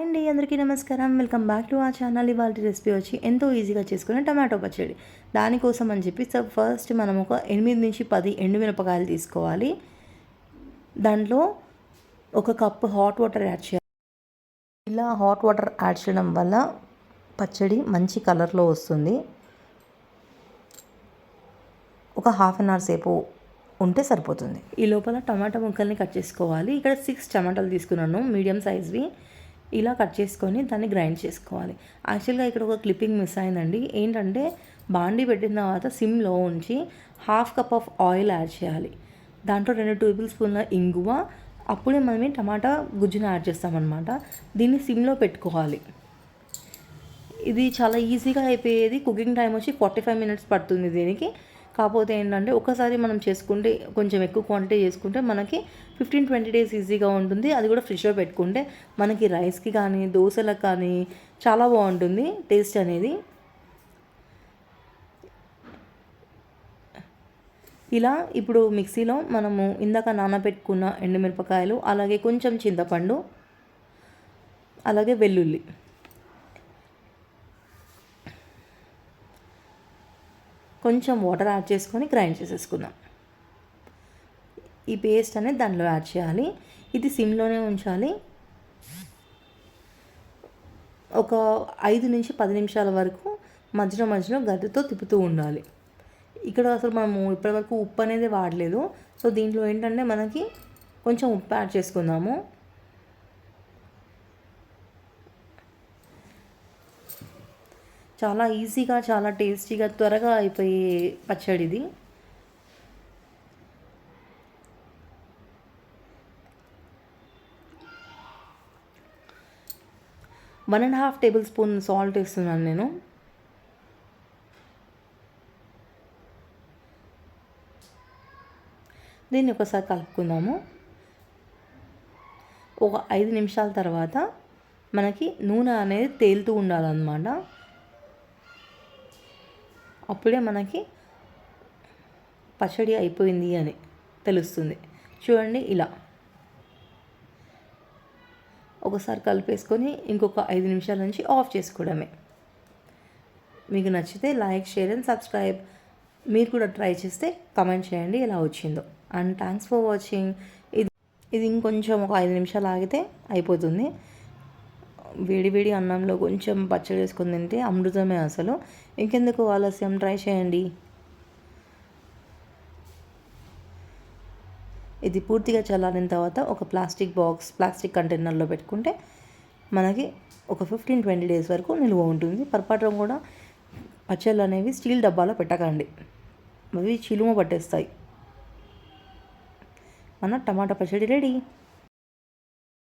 అండి అందరికీ నమస్కారం. వెల్కమ్ బ్యాక్ టు ఆ ఛానల్. ఇవాళ రెసిపీ వచ్చి ఎంతో ఈజీగా చేసుకునే టమాటో పచ్చడి. దానికోసం అని చెప్పి సో ఫస్ట్ మనం ఒక ఎనిమిది నుంచి పది ఎండుమిరపకాయలు తీసుకోవాలి. దాంట్లో ఒక కప్పు హాట్ వాటర్ యాడ్ చేయాలి. ఇలా హాట్ వాటర్ యాడ్ చేయడం వల్ల పచ్చడి మంచి కలర్లో వస్తుంది. ఒక హాఫ్ అన్ అవర్ సేపు ఉంటే సరిపోతుంది. ఈ లోపల టమాటా ముక్కల్ని కట్ చేసుకోవాలి. ఇక్కడ సిక్స్ టమాటాలు తీసుకున్నాను మీడియం సైజ్వి. ఇలా కట్ చేసుకొని దాన్ని గ్రైండ్ చేసుకోవాలి. యాక్చువల్గా ఇక్కడ ఒక క్లిప్పింగ్ మిస్ అయిందండి. ఏంటంటే బాండి పెట్టిన తర్వాత సిమ్లో ఉంచి half cup of oil add చేయాలి. దాంట్లో రెండు టేబుల్ స్పూన్ల ఇంగువ అప్పుడే మనం టమాటా గుజ్జుని యాడ్ చేస్తామన్నమాట. దీన్ని సిమ్లో పెట్టుకోవాలి. ఇది చాలా ఈజీగా అయిపోయేది. కుకింగ్ టైం వచ్చి ఫార్టీ ఫైవ్ మినిట్స్ పడుతుంది దీనికి. కాకపోతే ఏంటంటే ఒకసారి మనం చేసుకుంటే కొంచెం ఎక్కువ క్వాంటిటీ చేసుకుంటే మనకి ఫిఫ్టీన్ ట్వంటీ డేస్ ఈజీగా ఉంటుంది. అది కూడా ఫ్రెష్గా పెట్టుకుంటే మనకి రైస్కి కానీ దోశలకు కానీ చాలా బాగుంటుంది టేస్ట్ అనేది. ఇలా ఇప్పుడు మిక్సీలో మనము ఇందాక నానబెట్టుకున్న ఎండుమిరపకాయలు అలాగే కొంచెం చింతపండు అలాగే వెల్లుల్లి. కొంచెం వాటర్ యాడ్ చేసుకొని గ్రైండ్ చేసేసుకుందాం. ఈ పేస్ట్ అనేది దాంట్లో యాడ్ చేయాలి. ఇది సిమ్లోనే ఉంచాలి. ఒక ఐదు నుంచి పది నిమిషాల వరకు మధ్యలో మధ్యలో గడ్డతో తిప్పుతూ ఉండాలి. ఇక్కడ అసలు మనము ఇప్పటివరకు ఉప్పు అనేది వాడలేదు. సో దీంట్లో ఏంటంటే మనకి కొంచెం ఉప్పు యాడ్ చేసుకుందాము. చాలా ఈజీగా చాలా టేస్టీగా త్వరగా అయిపోయే పచ్చడి ఇది. One and half tablespoon salt వేస్తున్నాను నేను. దీన్ని ఒకసారి కలుపుకుందాము. ఒక ఐదు నిమిషాల తర్వాత మనకి నూనె అనేది తేలుతూ ఉండాలన్నమాట. అప్పుడే మనకి పచ్చడి అయిపోయింది అని తెలుస్తుంది. చూడండి ఇలా. ఒకసారి కలిపేసుకొని ఇంకొక ఐదు నిమిషాల నుంచి ఆఫ్ చేసుకోవడమే. మీకు నచ్చితే లైక్ షేర్ అండ్ సబ్స్క్రైబ్. మీరు కూడా ట్రై చేస్తే కమెంట్ చేయండి ఎలా వచ్చిందో. And thanks for watching. ఇది ఇది ఇంకొంచెం ఒక ఐదు నిమిషాలు ఆగితే అయిపోతుంది. వేడి వేడి అన్నంలో కొంచెం పచ్చడి వేసుకొని తింటే అమృతమే అసలు. ఇంకెందుకు ఆలస్యం? ట్రై చేయండి. ఇది పూర్తిగా చల్లారిన తర్వాత ఒక ప్లాస్టిక్ బాక్స్ ప్లాస్టిక్ కంటైనర్లో పెట్టుకుంటే మనకి ఒక ఫిఫ్టీన్ ట్వంటీ డేస్ వరకు నిల్వ ఉంటుంది. పొరపాటు కూడా పచ్చళ్ళు అనేవి స్టీల్ డబ్బాలో పెట్టకండి. అవి చిలుమ పట్టేస్తాయి. మన టమాటా పచ్చడి రెడీ.